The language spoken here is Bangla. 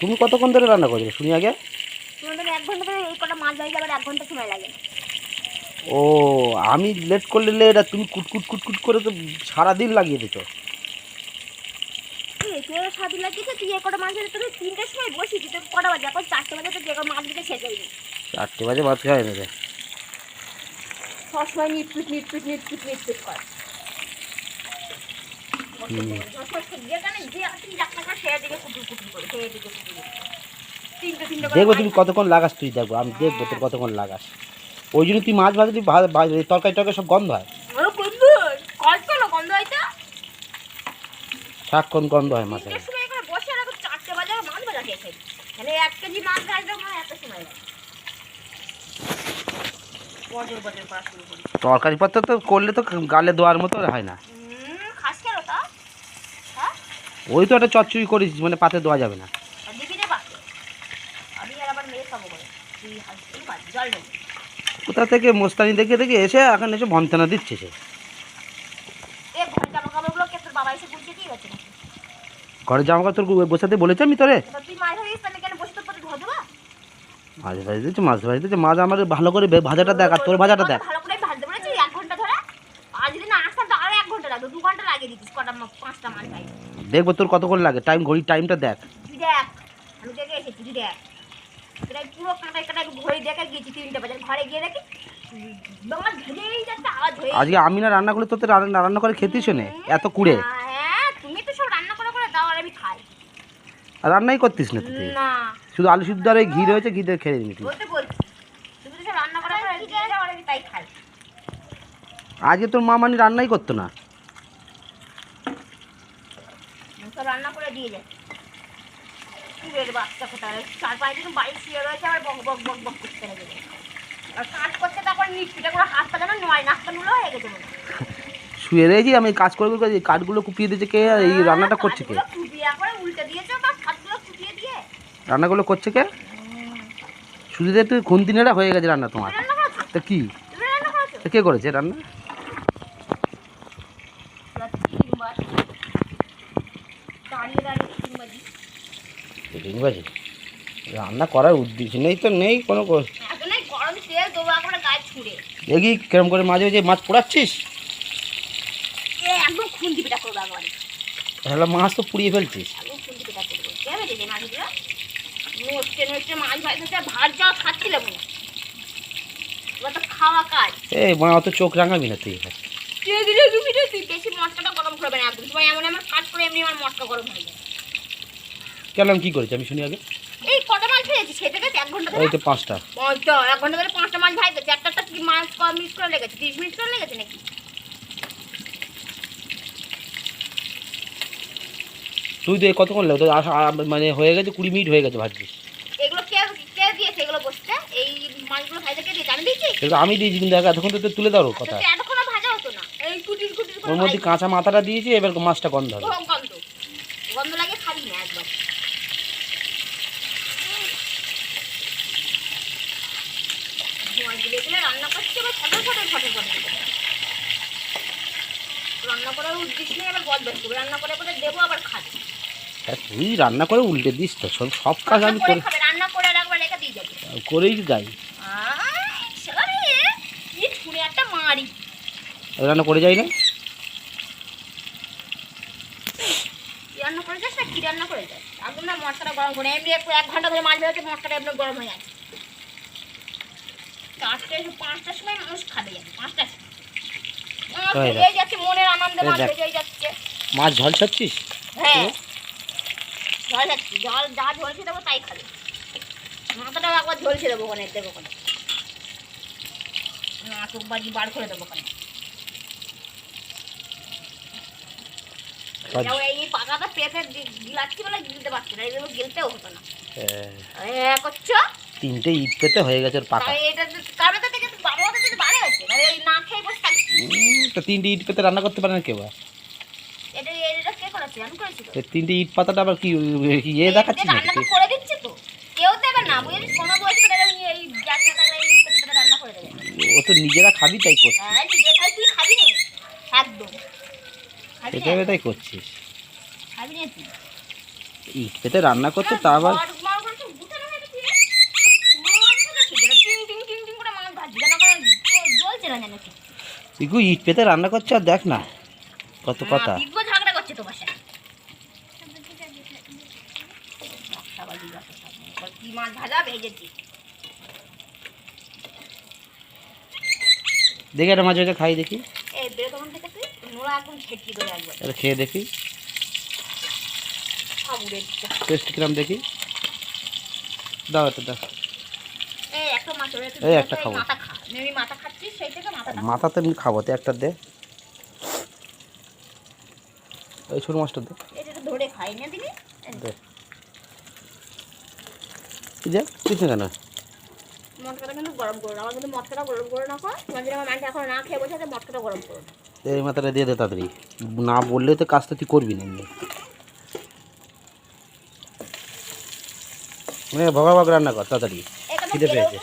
তুমি কতক্ষণ ধরে রান্না করছ? শুনি আগে। এক ঘণ্টা ধরে এই কটা মাছ এক ঘণ্টা সময় লাগে। ও আমি লেট করলে এটা তুমি কুটকুট কুটকুট করে তো সারাদিন লাগিয়ে দিত। তুই লাগিয়েছে মাছ তুই তিনটের সময় কটা বাজে? এখন চারটে বাজে তো যে মাছ দিতে শেষ হয়নি চারটে বাজে ভাত খাওয়া নেবে সবসময় নিটপিট নিটপিট নিটপিট নিটপিট কর। দেখব তুমি কতক্ষণ লাগাস তুই দেখব আমি দেখব তোর কতক্ষণ লাগাস। ওই জন্য তুই মাছ ভাজলি তরকারি টরকারি সব গন্ধ হয়। সাক্ষণ গন্ধ হয় মাছের। মানে তরকারি পত্র তো করলে তো গালে দেওয়ার মতো হয় না হুম, খাস কেন তা হ্যাঁ ওই তো একটা চচ্চড়ি করিস মানে পাতে দেওয়া যাবে না। কোথা থেকে? মোস্তানি দেখে দেখে এসে এখন এসে ভন্তনা দিচ্ছে সে। ঘরে জামা কাপড় তোর বসাতে বলেছে আমি তোরে। মাছ ভাজি দিচ্ছে মাছ ভাজি দিচ্ছে মাছ আমার ভালো করে ভাজাটা দেখ আর তোর ভাজাটা দেখ ভালো করে ভাজতে বলেছি এক ঘণ্টা ধরে আর যদি না আসতাম তো আরও এক ঘণ্টা লাগতো দু ঘণ্টা লাগিয়ে দিতিস কটা পাঁচটা দেখব তোর কতক্ষণ লাগে টাইম ঘড়ি টাইমটা দেখ। তুই দেখ আমি দেখে এসেছি তুই দেখ। প্রায় পুরো কাঁটায় কাঁটায় ঘড়ি দেখে গিয়েছি তিনটে বাজার। ঘরে গিয়ে দেখি তোমার ধরেই যাচ্ছে আওয়াজ হয়ে আজকে আমি না রান্না করলে তোর রান্না রান্না করে খেতেই শোনে এত কুড়ে। হ্যাঁ তুমি তো সব রান্না করে করে দাও আর আমি খাই। রান্নাই করতিস না তুই। শুধু আলু সিদ্ধ আর ওই ঘি রয়েছে ঘি দিয়ে খেয়ে নিবি তুই। বলতে বলছি তুমি তো সব রান্না করে করে দিয়ে দাও আর আমি তাই খাই। আজকে তোর মা মানে রান্নাই করতো না আমি সব রান্না করে দিয়ে যাই কুড়ের বাচ্চা কোথায় বাড়ি শুয়ে রয়েছে আবার বক বক বক বক করতে লেগে। আর কাজ করতে তারপর নিচপিটা করে হাত পা যেন নয় নাস্তা হয়ে গেছে শুয়ে রয়েছি আমি কাজ করে কাঠগুলো কুপিয়ে দিয়েছে কে আর এই রান্নাটা করছে কে? রান্নাগুলো করছে কে? শুধু একটু খুন্তিনেরা হয়ে গেছে রান্না তোমার। তা কি? কে করেছে রান্না? তিনবার। রান্না করার উদ্দেশ্য নেই তো নেই কোনো দেখি কিরম করে মাঝে মাঝে মাছ পোড়াচ্ছিস? তাহলে মাছ তো পুড়িয়ে ফেলছিস। এই মা অত চোখ রাঙাবি না তুই কেন কী করেছি আমি শুনি আগে। এই কটা খেতে এক ঘণ্টা ওই তো পাঁচটা। এক ঘণ্টা ধরে পাঁচটা মাছ ভাই গেছে একটা কি মাছ কম করে লেগেছে তিরিশ মিনিট করে লেগেছে নাকি? তুই তো কতক্ষণ লাগতো আসা মানে হয়ে গেছে কুড়ি মিনিট হয়ে গেছে ভাবছিস এগুলো কে কে দিয়েছে এগুলো বসতে? এই মাছগুলো ভাজা কে দিয়েছে আমি দিয়েছি? কিন্তু আমি দিয়েছি কিন্তু এতক্ষণ তো তুলে দাও কথা। এতক্ষণ ভাজা হতো না। এই কুটির কুটির ওর মধ্যে কাঁচা মাথাটা দিয়েছি এবার মাছটা গন্ধ হবে। গন্ধ। গন্ধ লাগে খাবি না একবার ধোঁয়া দিলে দিলে রান্না করছে এবার ফটো ফটো ফটো ফটো। রান্না করার উদ্দেশ্য নেই আবার বদ করব। রান্না করে করে দেবো আবার খাবে। হ্যাঁ, তুই রান্না করে উল্টে দিস তো সব সব কাজ আমি করে রান্না করে একবার রেখে দিয়ে যাবে করেই যাই। ছুঁড়ে একটা মারি। রান্না করে যাই না। রান্না করে যাস না কি রান্না করে যাস? একদম না মশলাটা গরম করে এমনি একটু এক ঘণ্টা ধরে মাছ ধরেছে মশলাটা এমনি গরম হয়ে যাচ্ছে। চারটে পাঁচটার সময় মানুষ খাবে যাবে পাঁচটা মাছ যাচ্ছে মনের আনন্দে মাছ ভেজেই যাচ্ছে। মাছ ঝাল ছাড়ছিস? হ্যাঁ। জল যাচ্ছে জল যা ঝলছে দেবো তাই খাবে। মাথাটাও একবার ঝলছে দেবো ওখানে দেবো ওখানে নাটক বাজি বার করে দেবো ওখানে। এই পাকাটা গি- গিলাচ্ছি বলে গিলতে পারছি না এইগুলো গিলতেও হতো না। হ্যাঁ, করছ? তিনটে ইট পেতে হয়ে গেছে ওর পাকা তো মানে এই না খেয়ে বসে থাকছি উম, তো তিনটে ইট পেতে রান্না করতে পারে না কেউ তিনটে ইট পাতাটা আবার কি ইয়ে না দেবে। ও তো নিজেরা খাবি তাই করছিস। হ্যাঁ তুই তাই করছিস। ইট পেতে রান্না করছে তা আবার বড় বড় করে তো গুটানো হয়ে গেছে রে। মাছ ভাজা ছিল, টিং টিং টিং টিং করে মাছ ভাজছে, যেন করে না কি। ইগু ইট পেতে রান্না করছে আর দেখ না কত কথা ঝগড়া করছে তোমার সাথে। নকশাবাজি যত সব। এবার কি মাছ ভাজা ভেজেছি দেখি একটা মাঝে মাঝে খাই দেখি এটা খেয়ে দেখি টেস্ট কিরাম দেখি দাও এটা দাও এই একটা খাব। মাথা খা মাথা খাচ্ছিস সেই থেকে মাথাটা মাথা তো এমনি খাব তো একটা দে। ওই ছোট মাছটা দে। এটা ধরে খাই না দে। কিছু কেন? মটকাটা কিন্তু গরম করো না আমার কিন্তু মটকাটা গরম করে না কর। তোমার যদি আমার মাংস এখন না খেয়ে বসে আছে মটকাটা গরম করো এই মাথাটা দিয়ে দে তাড়াতাড়ি। না বললে তো কাজটা তুই করবি না। মানে ভগা ভগ রান্না কর তাড়াতাড়ি। খিদে। পেয়েছে।